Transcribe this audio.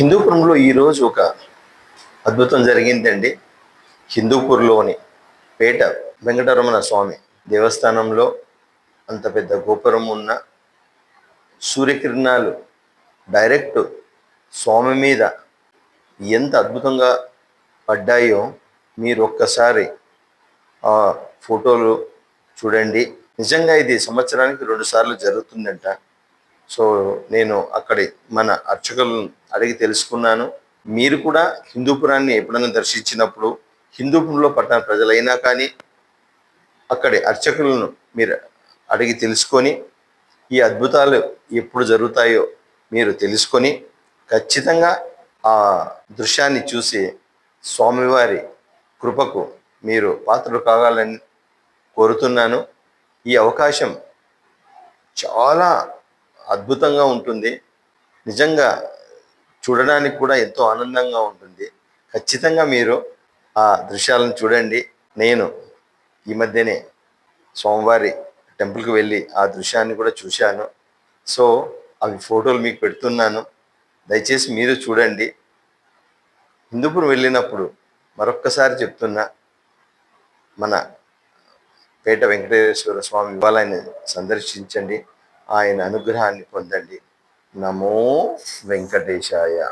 హిందూపురంలో ఈరోజు ఒక అద్భుతం జరిగిందండి. హిందూపూర్లోని పేట వెంకటరమణ స్వామి దేవస్థానంలో అంత పెద్ద గోపురం ఉన్న సూర్యకిరణాలు డైరెక్ట్ స్వామి మీద ఎంత అద్భుతంగా పడ్డాయో మీరు ఒక్కసారి ఆ ఫోటోలు చూడండి. నిజంగా ఇది సంవత్సరానికి రెండుసార్లు జరుగుతుందంట. సో నేను అక్కడి మన అర్చకులను అడిగి తెలుసుకున్నాను. మీరు కూడా హిందూపురాన్ని ఎప్పుడైనా దర్శించినప్పుడు హిందూపురంలో పట్టణ ప్రజలైనా కానీ అక్కడి అర్చకులను మీరు అడిగి తెలుసుకొని ఈ అద్భుతాలు ఎప్పుడు జరుగుతాయో మీరు తెలుసుకొని ఖచ్చితంగా ఆ దృశ్యాన్ని చూసి స్వామివారి కృపకు మీరు పాత్రలు కావాలని కోరుతున్నాను. ఈ అవకాశం చాలా అద్భుతంగా ఉంటుంది. నిజంగా చూడడానికి కూడా ఎంతో ఆనందంగా ఉంటుంది. ఖచ్చితంగా మీరు ఆ దృశ్యాలను చూడండి. నేను ఈ మధ్యనే సోమవారి టెంపుల్కి వెళ్ళి ఆ దృశ్యాన్ని కూడా చూశాను. సో అవి ఫోటోలు మీకు పెడుతున్నాను. దయచేసి మీరు చూడండి. హిందూపురం వెళ్ళినప్పుడు మరొక్కసారి చెప్తున్నా మన పేట వెంకటేశ్వర స్వామి దేవాలయాన్ని సందర్శించండి. ఆయన అనుగ్రహాన్ని పొందండి. నమో వెంకటేశాయ.